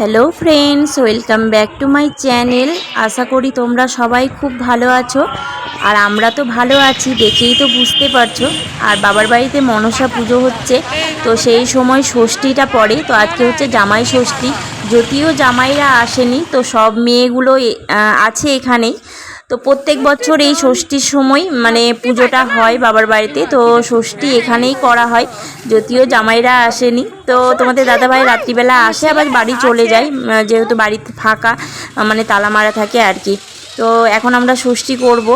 Hello friends welcome back to my channel আশা করি তোমরা সবাই খুব ভালো আছো। আর আমরা তো ভালো আছি, দেখেই তো বুঝতে পারছ। আর বাবার বাড়িতে মনসা পুজো হচ্ছে, তো সেই সময় ষষ্ঠীটা পড়ে, তো আজকে হচ্ছে জামাই ষষ্ঠী। যদিও জামাইরা আসেনি, তো সব মেয়েগুলো আছে এখানেই। তো প্রত্যেক বছর এই ষষ্ঠীর সময় মানে পুজোটা হয় বাবার বাড়িতে, তো ষষ্ঠী এখানেই করা হয়, যদিও জামাইরা আসেনি। তো তোমাদের দাদাভাই রাত্রিবেলা আসে, আবার বাড়ি চলে যায়, যেহেতু বাড়িতে ফাঁকা মানে তালা মারা থাকে আর কি। তো এখন আমরা ষষ্ঠী করব,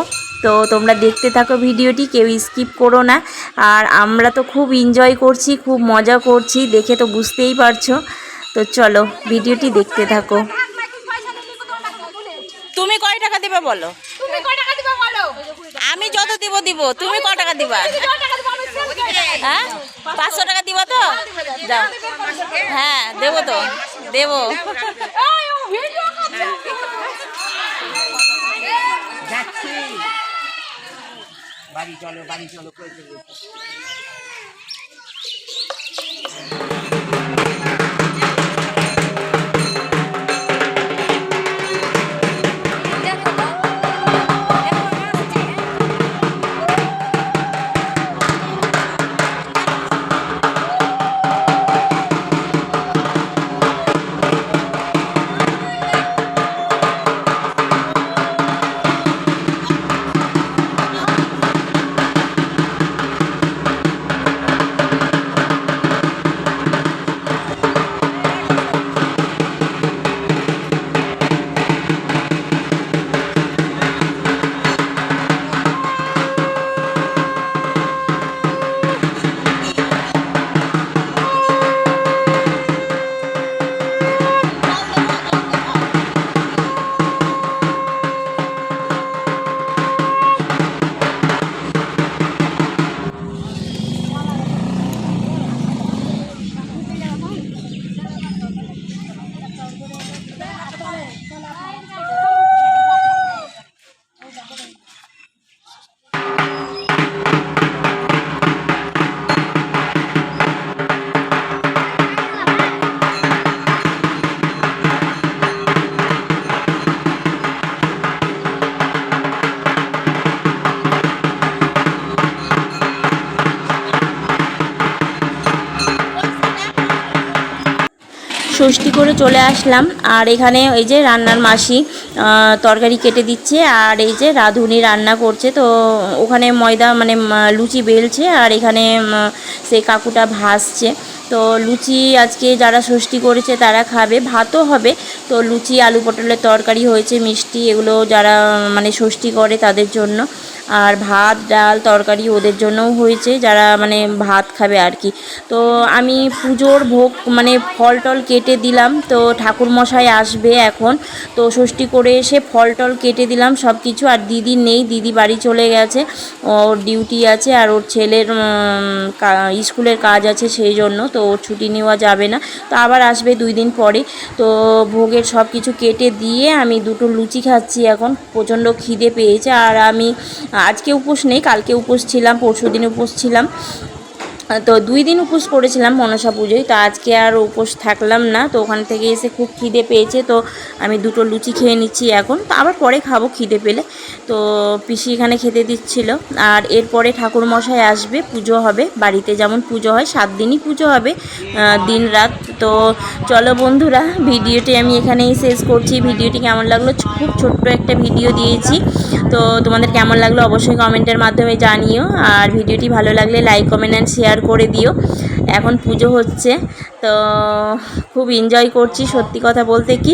তো তোমরা দেখতে থাকো ভিডিওটি, কেউ স্কিপ করো না। আর আমরা তো খুব এনজয় করছি, খুব মজা করছি, দেখে তো বুঝতেই পারছ। তো চলো, ভিডিওটি দেখতে থাকো। তুমি কয় টাকা দিবে বলো? তুমি কয় টাকা দিবে বলো? আমি যত দিব দিব। তুমি কয় টাকা দিবা। হ্যাঁ? পাঁচশো টাকা দিবা তো? যাও। হ্যাঁ দেবো তো। দেবো। এই, ও ভিডিও করছে। যাচ্ছি। বাড়ি চলো বাড়ি চলো ষষ্ঠী করে চলে আসলাম। আর এখানে এই যে রান্নার মাসি তরকারি কেটে দিচ্ছে, আর এই যে রাঁধুনি রান্না করছে। তো ওখানে ময়দা মানে লুচি বেলছে, আর এখানে সেই কাকুটা ভাসছে তো লুচি আজকে যারা ষষ্ঠী করেছে তারা খাবে, ভাতও হবে। তো লুচি, আলু পটলের তরকারি হয়েছে, মিষ্টি, এগুলো যারা মানে ষষ্ঠী করে তাদের জন্য। আর ভাত, ডাল, তরকারি ওদের জন্যও হয়েছে, যারা মানে ভাত খাবে আর কি। তো আমি পুজোর ভোগ মানে ফল টল কেটে দিলাম, তো ঠাকুর মশাই আসবে এখন। তো ষষ্ঠী করে এসে ফল টল কেটে দিলাম সব কিছু আর দিদি নেই, দিদি বাড়ি চলে গেছে। ওর ডিউটি আছে, আর ওর ছেলের স্কুলের কাজ আছে সেই জন্য, তো ওর ছুটি নেওয়া যাবে না। তো আবার আসবে দুই দিন পরে। তো ভোগের সব কিছু কেটে দিয়ে আমি দুটো লুচি খাচ্ছি এখন, প্রচণ্ড খিদে পেয়েছে। আর আমি আজকে উপোস নেই কালকে উপোস ছিলাম পরশু দিন উপোস ছিলাম। তো দুই দিন উপোস করেছিলাম মনসা পুজোয়, তো আজকে আর উপোস থাকলাম না, তো ওখান থেকে এসে খুব খিদে পেয়েছে, তো আমি দুটো লুচি খেয়ে নিচ্ছি এখন, তো আবার পরে খাব খিদে পেলে, তো পিসি এখানে খেতে দিচ্ছিল, আর এরপরে ঠাকুর মশাই আসবে, পুজো হবে, বাড়িতে যেমন পুজো হয়, সাত দিনই পুজো হবে দিন রাত, তো চলো বন্ধুরা, ভিডিওটি আমি এখানেই শেষ করছি, ভিডিওটি কেমন লাগল খুব ছোট্ট একটা ভিডিও দিয়েছি, তো তোমাদের কেমন লাগল অবশ্যই কমেন্টের মাধ্যমে জানিও, আর ভিডিওটি ভালো লাগলে লাইক, কমেন্ট অ্যান্ড শেয়ার করে দিও। এখন পুজো হচ্ছে, তো খুব এনজয় করছি সত্যি কথা বলতে কি।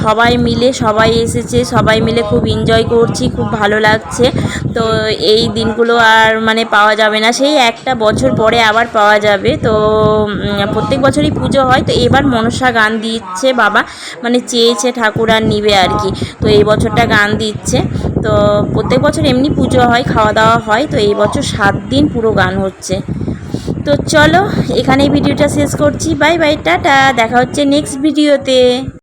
সবাই মিলে, সবাই এসেছে, সবাই মিলে খুব এনজয় করছি, খুব ভালো লাগছে। তো এই দিনগুলো আর মানে পাওয়া যাবে না। সেই একটা বছর পরে আবার পাওয়া যাবে। তো প্রত্যেক বছরই পুজো হয়। তো এবার মনসা গান দিচ্ছে বাবা। মানে চেয়েছে ঠাকুর আর নিবে আর কি। তো এই বছরটা গান দিচ্ছে। তো প্রত্যেক বছর এমনি পুজো হয়, খাওয়া দাওয়া হয়। তো এই বছর সাত দিন পুরো গান হচ্ছে। তো চলো এখানেই ভিডিওটা শেষ করছি। বাই বাই টাটা। দেখা হচ্ছে নেক্সট ভিডিওতে।